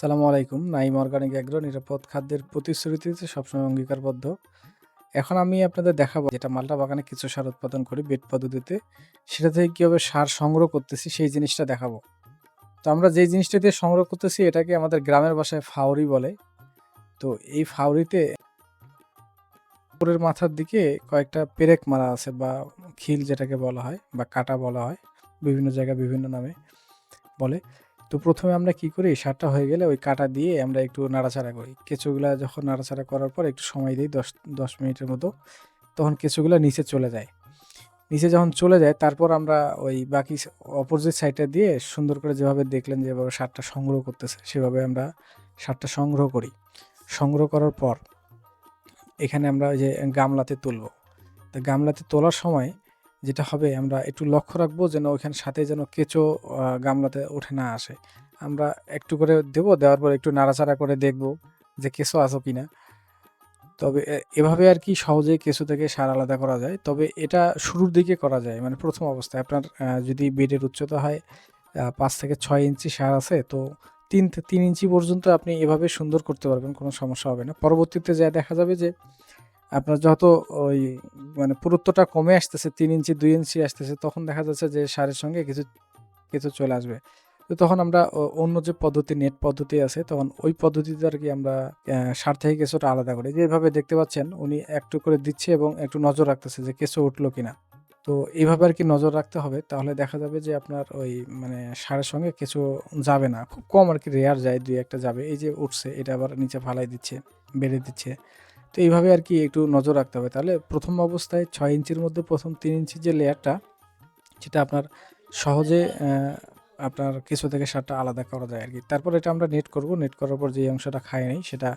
সালামু আলাইকুম Naim organic agro নিরাপদ খাদ্যের প্রতিশ্রুতিতে সবসময় অঙ্গীকারবদ্ধ। এখন আমি আপনাদের দেখাবো যেটা মালটা বাগানে কিছু সার উৎপাদন করি বেড পদ্ধতিতে, সেটা থেকে কীভাবে সার সংগ্রহ করতেছি সেই জিনিসটা দেখাবো। তো আমরা যেই জিনিসটা দিয়ে সংগ্রহ করতেছি এটাকে আমাদের গ্রামের ভাষায় ফাউরি বলে। তো এই ফাউরিতে উপরের মাথার দিকে কয়েকটা পেরেক মারা আছে বা খিল যেটাকে বলা হয় বা কাটা বলা হয়, বিভিন্ন জায়গায় বিভিন্ন নামে বলে। তো প্রথমে আমরা কি করি? সারটা হয়ে গেলে ওই কাটা দিয়ে আমরা একটু নাড়াচাড়া করি। কেঁচোগুলা যখন নাড়াচাড়া করার পর একটু সময় দিই, দশ দশ মিনিটের মতো, তখন কেঁচোগুলা নিচে চলে যায়। নিচে যখন চলে যায়, তারপর আমরা ওই বাকি অপোজিট সাইডটা দিয়ে সুন্দর করে যেভাবে দেখলেন, যেভাবে সারটা সংগ্রহ করতেছে, সেভাবে আমরা সারটা সংগ্রহ করি। সংগ্রহ করার পর এখানে আমরা ওই যে গামলাতে তুলব। তো গামলাতে তোলার সময় যেটা হবে, আমরা একটু লক্ষ্য রাখব যেন ওইখানে সাথে যেন কেঁচো গামলাতে উঠে না আসে। আমরা একটু করে দেব, দেওয়ার পর একটু নাড়াচাড়া করে দেখব যে কেঁচো আসো কিনা। তবে এভাবে আর কি সহজেই কেঁচো থেকে সার আলাদা করা যায়। তবে এটা শুরুর দিকে করা যায় মানে প্রথম অবস্থায়। আপনার যদি বেডের উচ্চতা হয় পাঁচ থেকে ছয় ইঞ্চি সার আছে, তো তিন তিন ইঞ্চি পর্যন্ত আপনি এভাবে সুন্দর করতে পারবেন, কোনো সমস্যা হবে না। পরবর্তীতে যা দেখা যাবে যে আপনার যত ওই মানে পুরুত্বটা কমে আসতেছে, তিন ইঞ্চি, দুই ইঞ্চি আসতেছে, তখন দেখা যাচ্ছে যে সারের সঙ্গে কিছু কিছু চলে আসবে। তো তখন আমরা অন্য যে পদ্ধতি, নেট পদ্ধতি আছে, তখন ওই পদ্ধতিতে আর কি আমরা সার থেকে কিছুটা আলাদা করি। যেভাবে দেখতে পাচ্ছেন, উনি একটু করে দিচ্ছে এবং একটু নজর রাখতেছে যে কেঁচো উঠল কিনা। তো এইভাবে আর কি নজর রাখতে হবে, তাহলে দেখা যাবে যে আপনার ওই মানে সারের সঙ্গে কিছু যাবে না। খুব কম আর কি রেয়ার যায়, দুই একটা যাবে। এই যে উঠছে, এটা আবার নিচে ফালাই দিচ্ছে, বেড়ে দিচ্ছে। তো এইভাবে আর কি একটু নজর রাখতে হবে। তাহলে প্রথম অবস্থায় ছয় ইঞ্চির মধ্যে প্রথম তিন ইঞ্চির যে লেয়ারটা, সেটা আপনার সহজে আপনার কিছু থেকে সারটা আলাদা করা যায় আর কি। তারপর এটা আমরা নেট করব। নেট করার পর যে অংশটা খায় নেই, সেটা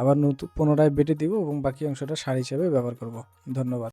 আবার নতুন পুনরায় বেটে দিব এবং বাকি অংশটা সার হিসেবে ব্যবহার করব। ধন্যবাদ।